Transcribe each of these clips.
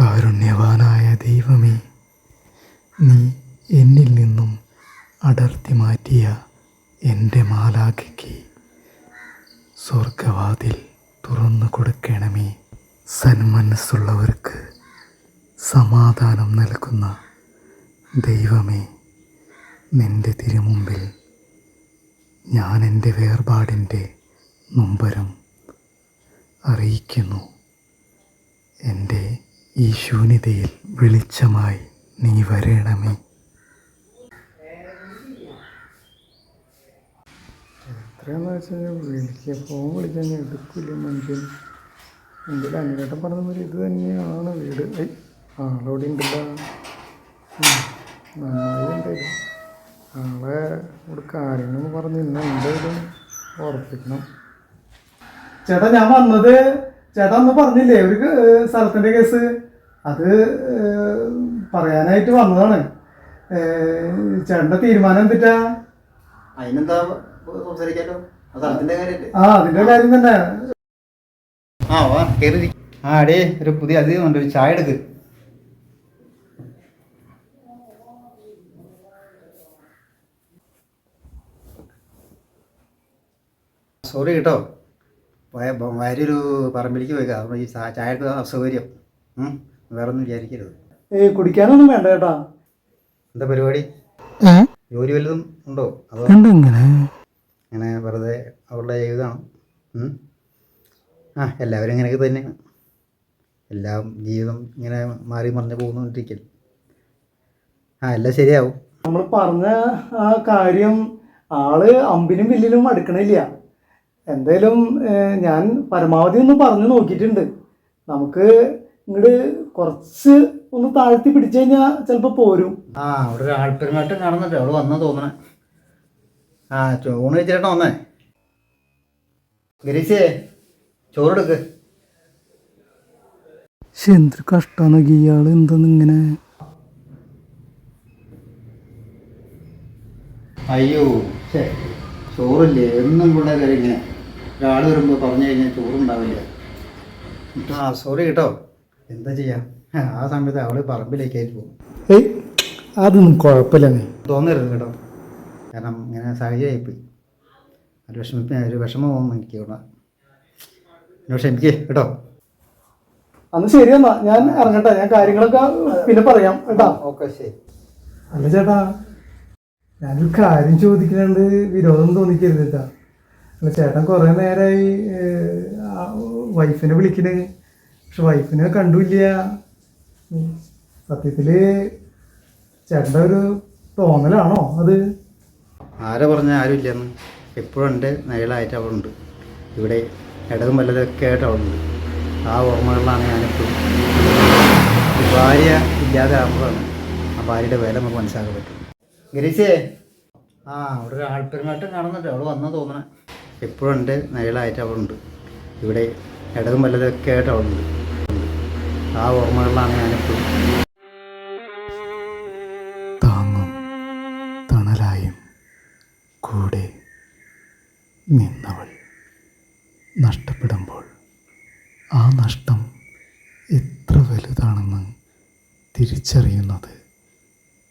കാരുണ്യവാനായ ദൈവമേ നീ എന്നിൽ നിന്നും അടർത്തി മാറ്റിയ എന്റെ മാലാഖയ്ക്ക് സ്വർഗവാതിൽ തുറന്നു കൊടുക്കണമേ. സന്മനസ്സുള്ളവർക്ക് സമാധാനം നൽകുന്ന ദൈവമേ നിന്റെ തിരുമുമ്പിൽ ഞാൻ എന്റെ വേർപാടിന്റെ നൊമ്പരം അറിയിക്കുന്നു. എന്റെ ഈ ശൂന്യതയിൽ വെളിച്ചമായി നീ വരേണമേ. എത്രയാന്ന് വെച്ചാൽ വിളിക്കുക ഫോൺ വിളിക്കാൻ എടുക്കില്ല മനുഷ്യൻ എങ്കിൽ അനിലേട്ടൻ പറഞ്ഞ പോലെ ഇത് തന്നെയാണ് വീട്. ഐ ആളോടെ ഉണ്ടല്ലോ. ഉം, നന്നായി ഉണ്ടായിരുന്നു ആളെ ഇവിടെ കാര്യങ്ങളെന്ന് പറഞ്ഞ് ഇന്ന് എന്തായാലും ഉറപ്പിക്കണം. ചേട്ടാ ഞാൻ വന്നത് ചേട്ടാ അന്ന് പറഞ്ഞില്ലേ ഒരു സ്ഥലത്തിന്റെ കേസ്? അത് പറയാനായിട്ട് വന്നതാണ്. ചേട്ടന്റെ തീരുമാനം എന്തിട്ടാ? അതിനെന്താ സംസാരിക്കാലോ? ആ സ്ഥലത്തിന്റെ കാര്യല്ലേ? ആ അതിന്റെ കാര്യം തന്നെ. ആ വാ കയറി ആ അടേ ഒരു പുതിയ അതിഥി ഉണ്ട് ഒരു ചായ എടുക്ക്. സോറി കേട്ടോ. വയ- വരൊരു ഭാര്യ ഒരു പറമ്പിലേക്ക് പോയി കാരണം ഈ ചായക്ക് അസൗകര്യം. വേറെ ഒന്നും വിചാരിക്കരുത്. ഏ കുടിക്കാനൊന്നും വേണ്ട കേട്ടാ. എന്താ പരിപാടി? ജോലി വല്ലതും ഉണ്ടോ? അതോ ഇങ്ങനെ? വെറുതെ അവരുടെ ജീവിതമാണ് ആ എല്ലാവരും ഇങ്ങനെയൊക്കെ തന്നെയാണ്. എല്ലാം ജീവിതം ഇങ്ങനെ മാറി മറിഞ്ഞ് പോകുന്നുണ്ടിരിക്കൽ ആ എല്ലാം ശരിയാവും. നമ്മൾ പറഞ്ഞ ആ കാര്യം ആൾ അമ്പിനും വില്ലിലും അടുക്കണില്ല. എന്തായാലും ഞാൻ പരമാവധി ഒന്ന് പറഞ്ഞു നോക്കിയിട്ടുണ്ട്. നമുക്ക് ഇങ്ങോട്ട് കുറച്ച് ഒന്ന് താഴ്ത്തി പിടിച്ചു കഴിഞ്ഞാൽ ചിലപ്പോൾ പോരും. ആ അവിടെ ഒരു ആൾപ്പെരുമാറ്റം കാണുന്നുണ്ട് അവൾ വന്നാ തോന്നണേ. ആ ചോറ് വെച്ചിട്ടാ വന്നേ. ഗരീശേ ചോറെടുക്ക്. പക്ഷെ എന്ത് കഷ്ടാന്നൊക്കെ ഇയാൾ എന്തെന്നിങ്ങനെ. അയ്യോ ഛേ ചോറില്ലേ? എന്നും പിള്ളേർ ഇങ്ങനെ. ഒരാൾ വരുമ്പോൾ പറഞ്ഞു കഴിഞ്ഞാൽ ചോറുണ്ടാവില്ല. ആ സോറി കേട്ടോ. എന്താ ചെയ്യാം? ആ സമയത്ത് അവൾ പറമ്പിലേക്കായിട്ട് പോകും. ഏയ് അതൊന്നും കുഴപ്പമില്ല തോന്നരുത് കേട്ടോ. കാരണം ഇങ്ങനെ സാഹചര്യമായിപ്പോയി ഒരു വിഷമത്തിന് ഒരു വിഷമം തോന്നുന്നു എനിക്ക് ഇവിടെ എന്നോട് ക്ഷമിക്കേ കേട്ടോ. അന്ന് ശരി എന്നാ. ഞാൻ ഇറങ്ങട്ടെ. ഞാൻ കാര്യങ്ങളൊക്കെ പിന്നെ പറയാം. കേട്ടാ. ഓക്കെ ശരി. അല്ല ചേട്ടാ ഞാനൊരു കാര്യം ചോദിക്കുന്നുണ്ട് വിരോധം തോന്നിക്കരുത് കേട്ടാ അല്ല ചേട്ടൻ കുറേ നേരമായി വൈഫിനെ വിളിക്കണേ. പക്ഷെ വൈഫിനെ കണ്ടില്ല സത്യത്തിൽ ചേട്ടന്റെ ഒരു തോന്നലാണോ അത്? ആരെ പറഞ്ഞ ആരും ഇല്ലെന്ന് എപ്പോഴും ഉണ്ട് നിഴലായിട്ട് അവളുണ്ട്. ഇവിടെ ഇടതും വല്ലതൊക്കെ ആയിട്ട് അവളുണ്ട്. ആ ഓർമ്മകളിലാണ് ഞാനിപ്പോഴും. ഭാര്യ ഇല്ലാതെ ആകുമ്പോഴാണ് ആ ഭാര്യയുടെ വില നമുക്ക് മനസ്സിലാക്കാൻ പറ്റും ഗരീശേ. ആ അവിടെ ഒരു ആൾപ്പെരുമാറ്റം കാണുന്നുണ്ട്. അവൾ വന്നു തോന്നണേ. എപ്പോഴും ഉണ്ട് നിഴലായിട്ട് അവളുണ്ട് ഇവിടെ ഇടതും വല്ലതൊക്കെ ആയിട്ട് അവളുണ്ട് ആ ഓർമ്മകളിലാണ് ഞാനിപ്പോഴും. താങ്ങും തണലായും കൂടെ നിന്നവൾ നഷ്ടപ്പെടുമ്പോൾ ആ നഷ്ടം എത്ര വലുതാണെന്ന് തിരിച്ചറിയുന്നത്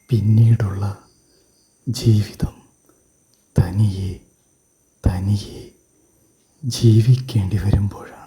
പിന്നീടുള്ള ജീവിതം തനിയെ തനിയെ ജീവിക്കേണ്ടി വരുമ്പോഴാണ്.